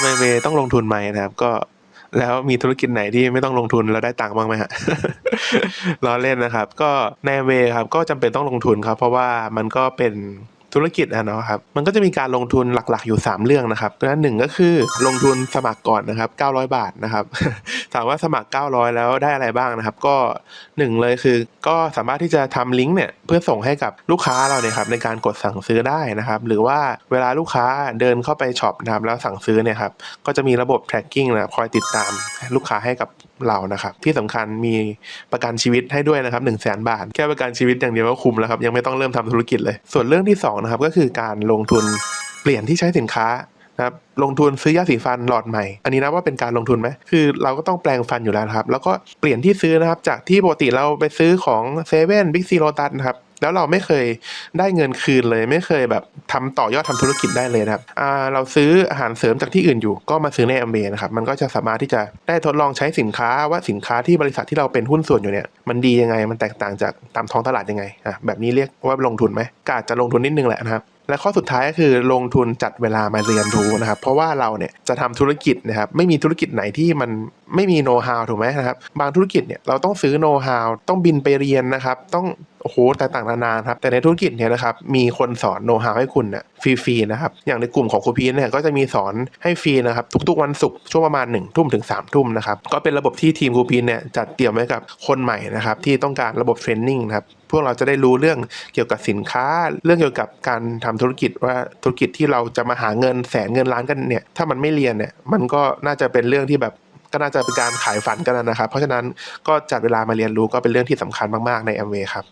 ำเวเวต้องลงทุนไหมนะครับ ก็แล้วมีธุรกิจไหนที่ไม่ต้องลงทุนแล้วได้ตังค์บ้างไหมฮะล้อเล่นนะครับ ก็ในเวครับก็จำเป็นต้องลงทุนครับ เพราะว่ามันก็เป็นธุรกิจอะเนาะครับ มันก็จะมีการลงทุนหลักๆอยู่ 3 เรื่องนะครับก็หนึ่งก็คือลงทุนสมัครก่อนนะครับ 900 บาทนะครับ ถามว่าสมัคร 900 แล้วได้อะไรบ้างนะครับ ก็หนึ่งเลยคือ ก็สามารถที่จะทำลิงก์เนี่ยเพื่อส่งให้กับลูกค้าเราเนี่ยครับในการกดสั่งซื้อได้นะครับ หรือว่าเวลาลูกค้าเดินเข้าไปช็อปนะครับแล้วสั่งซื้อเนี่ยครับก็จะมีระบบ tracking นะคอยติดตามลูกค้าให้กับเรานะครับ ที่สำคัญมีประกันชีวิตให้ด้วยนะครับ1 0 0 0 0แบาท แค่ประกันชีวิตอย่างเดียวก็คุ้มแล้วครับยังไม่ต้องเริ่มทำธุรกิจเลย ส่วนเรื่องที่สองนะครับก็คือการลงทุนเปลี่ยนที่ใช้สินค้า นะครับลงทุนซื้อยาสีฟันหลอดใหม่ อันนี้นะว่าเป็นการลงทุนไหมคือเราก็ต้องแปลงฟันอยู่แล้วครับ แล้วก็เปลี่ยนที่ซื้อนะครับ จากที่ปกติเราไปซื้อของเซเว่นบิ๊กซีโรตัสนะครับแล้วเราไม่เคยได้เงินคืนเลย ไม่เคยแบบทำต่อยอดทำธุรกิจได้เลยนะครับเราซื้ออาหารเสริมจากที่อื่นอยู่ ก็มาซื้อในแอมเบนะครับมันก็จะสามารถที่จะได้ทดลองใช้สินค้าว่าสินค้าที่บริษัทที่เราเป็นหุ้นส่วนอยู่เนี่ยมันดียังไงมันแตกต่างจากตามท้องตลาดยังไงอะแบบนี้เรียกว่าลงทุนไหมกาจะลงทุนนิดนึงแหละนะครับ และข้อสุดท้ายก็คือลงทุนจัดเวลามาเรียนรู้นะครับ เพราะว่าเราเนี่ยจะทำธุรกิจนะครับไม่มีธุรกิจไหนที่มันไม่มีโน้ตฮาวถูกไหมนะครับ บางธุรกิจเนี่ยเราต้องซื้อโน้ตฮาวต้องบินไปเรียนนะครับ ต้องโอ้โหต่างๆนานาครับแต่ในธุรกิจเนี่ยนะครับมีคนสอนโน้ตฮาวให้คุณเนี่ย ฟรีๆนะครับ อย่างในกลุ่มของครูพีชเนี่ยก็จะมีสอนให้ฟรีนะครับ ทุกๆวันศุกร์ช่วงประมาณ1นึ่ทุ่มถึง3ามทุ่มนะครับ ก็เป็นระบบที่ทีมครูพีชเนี่ยจัดเตรียมไว้กับคนใหม่นะครับ ที่ต้องการระบบเทรนนิ่งนะครับพวกเราจะได้รู้เรื่องเกี่ยวกับสินค้า เรื่องเกี่ยวกับการทำธุรกิจว่าธุรกิจที่เราจะมาหาเงินแสนเงินล้านกันเนี่ยถ้ามันไม่เรียนเนี่ยมันก็น่าจะเป็นเรื่องที่แบบก็น่าจะเป็นการขายฝันกันนะครับ เพราะฉะนั้นก็จัดเวลามาเรียนรู้ก็เป็นเรื่องที่สำคัญมากๆในแอมเวครับ